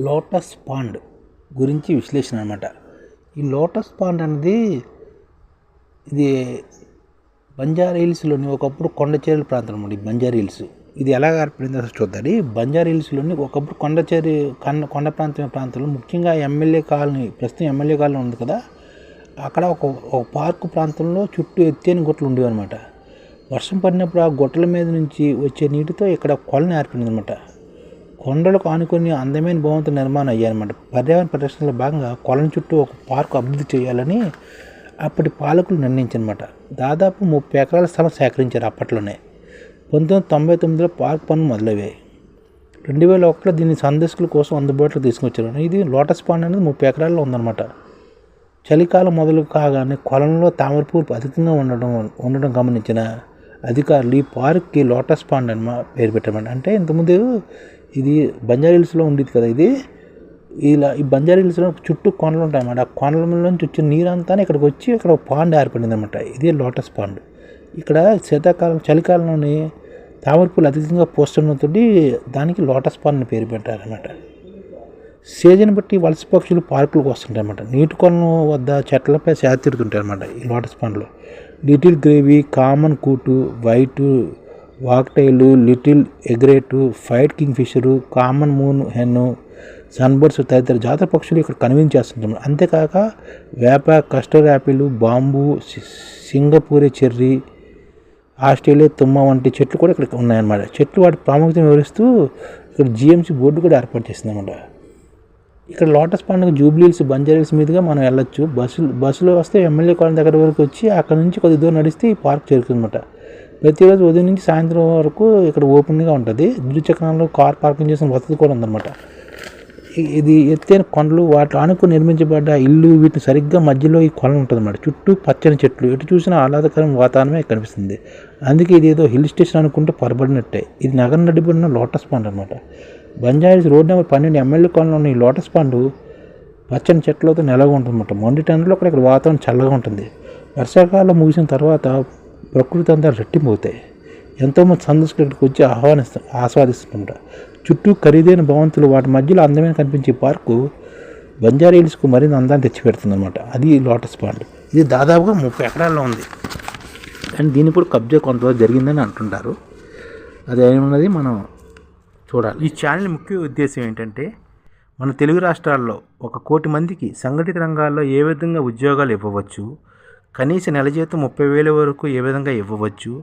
Lotus pond గురించి విశ్లేషణ అనమాట ఈ లోటస్ పాండ్ అనేది ఇది బంజారా హిల్స్లోని ఒకప్పుడు కొండచేరుల ప్రాంతం అండి ఈ బంజారా హిల్స్. ఇది ఎలా ఏర్పడిందో అసలు చూద్దాం. బంజారా హిల్స్లోని ఒకప్పుడు కొండచేరి కొండ కొండ ప్రాంతం ప్రాంతంలో ముఖ్యంగా ఎమ్మెల్యే కాలనీ ప్రస్తుతం ఎమ్మెల్యే కాలనీ ఉంది కదా అక్కడ ఒక ఒక పార్కు ప్రాంతంలో చుట్టూ ఎత్తైన గుట్టలు ఉండేవి అనమాట వర్షం పడినప్పుడు ఆ గుట్టల మీద నుంచి వచ్చే నీటితో ఇక్కడ కొలని ఏర్పడింది అనమాట కొండలకు ఆనుకుని అందమైన భవంతులు నిర్మాణం అయ్యాయన్నమాట. పర్యావరణ పరిరక్షణలో భాగంగా కొలను చుట్టూ ఒక పార్కు అభివృద్ధి చేయాలని అప్పటి పాలకులు నిర్ణయించారన్నమాట దాదాపు ముప్పై ఎకరాల స్థలం సేకరించారు అప్పట్లోనే. పంతొమ్మిది వందల తొంభై తొమ్మిదిలో పార్క్ పనులు మొదలయ్యాయి. రెండు వేల ఒకటిలో దీన్ని సందర్శకుల కోసం అందుబాటులో తీసుకొచ్చారు. ఇది లోటస్ పాండ్ అనేది ముప్పై ఎకరాల్లో ఉందన్నమాట. చలికాలం మొదలు కాగానే కొలంలో తామరపూలు అధికంగా ఉండడం ఉండడం గమనించిన అధికారులు ఈ పార్క్కి లోటస్ పాండ్ అని పేరు పెట్టామండి. అంటే ఇంతకుముందు ఇది బంజారా హిల్స్లో ఉండేది కదా ఇది. ఇలా ఈ బంజారా హిల్స్లో చుట్టూ కొండలు ఉంటాయన్నమాట. ఆ కొండల నుంచి వచ్చిన నీరంతా ఇక్కడికి వచ్చి ఇక్కడ ఒక పాండ్ ఏర్పడింది అనమాట ఇది లోటస్ పాండ్. ఇక్కడ శీతాకాలం చలికాలంలోని తామరపూలు అధికంగా పోస్తుండటంతో దానికి లోటస్ పాండ్ అని పేరు పెట్టారనమాట సీజన్ బట్టి వలస పక్షులు పార్కులకు వస్తుంటాయి అన్నమాట నీటి కొలను వద్ద చెట్లపై సేద తిరుగుతుంటాయి అన్నమాట ఈ లోటస్ పండ్లు. Little grebe common coot white wagtail little egret pied kingfisher common moon హెన్ను సన్బర్డ్స్ తదితర జాతర పక్షులు ఇక్కడ కనిపించేస్తుంటాం అంతేకాక వేప కస్టర్ యాపిల్ బాంబు సింగపూరి చెర్రీ ఆస్ట్రేలియా తుమ్మ వంటి చెట్లు కూడా ఇక్కడ ఉన్నాయన్నమాట. చెట్లు వాటి ప్రాముఖ్యతను వివరిస్తూ ఇక్కడ జిఎంసీ బోర్డు కూడా ఏర్పాటు చేసిందన్నమాట. ఇక్కడ లోటస్ పండుగ జూబ్లీల్స్ బంజారీల్స్ మీదుగా మనం వెళ్ళొచ్చు. బస్సులు బస్సులో వస్తే ఎమ్మెల్యే కాలనీ దగ్గర వరకు వచ్చి అక్కడ నుంచి కొద్ది దూరం నడిస్తే ఈ పార్క్ చేరుకుందన్నమాట ప్రతిరోజు ఉదయం నుంచి సాయంత్రం వరకు ఇక్కడ ఓపెన్గా ఉంటుంది. ద్విచక్రంలో కార్ పార్కింగ్ చేసిన వసతి కూడా ఉందన్నమాట. ఇది ఎత్తైన కొండలు వాటి ఆనుకుని నిర్మించబడ్డ ఇల్లు వీటిని సరిగ్గా మధ్యలో ఈ కొండలు ఉంటుంది అన్నమాట. చుట్టూ పచ్చని చెట్లు. ఎటు చూసినా ఆహ్లాదకరం వాతావరణమే కనిపిస్తుంది. అందుకే ఇది ఏదో హిల్ స్టేషన్ అనుకుంటే పొరబడినట్టే. ఇది నగరం నడిపడిన లోటస్ పాండ్ అనమాట బంజారీస్ రోడ్ నెంబర్ పన్నెండు ఎమ్మెల్యే కొండలు ఉన్న ఈ లోటస్ పండు పచ్చని చెట్లతో నెలగా ఉంటుందన్నమాట. మొండి టన్నులో అక్కడ ఇక్కడ వాతావరణం చల్లగా ఉంటుంది. వర్షాకాలం ముగిసిన తర్వాత ప్రకృతి అంతా రెట్టింపోతాయి ఎంతోమంది సందర్శకులకు వచ్చి ఆహ్వానిస్తూ ఆస్వాదిస్తుంట చుట్టూ ఖరీదైన భవంతులు వాటి మధ్యలో అందమైన కనిపించే పార్కు బంజారా హిల్స్కు మరింత అందాన్ని తెచ్చిపెడుతుంది అనమాట అది లోటస్ పాండ్. ఇది దాదాపుగా ముప్పై ఎకరాల్లో ఉంది. అండ్ దీని కూడా కబ్జా కొంతవరకు జరిగిందని అంటుంటారు. అది ఏమున్నది మనం చూడాలి. ఈ ఛానల్ ముఖ్య ఉద్దేశం ఏంటంటే మన తెలుగు రాష్ట్రాల్లో ఒక కోటి మందికి సంఘటిత రంగాల్లో ఏ విధంగా ఉద్యోగాలు ఇవ్వవచ్చు కనీస నెల జీతం ముప్పై వేల వరకు ఏ విధంగా ఇవ్వవచ్చు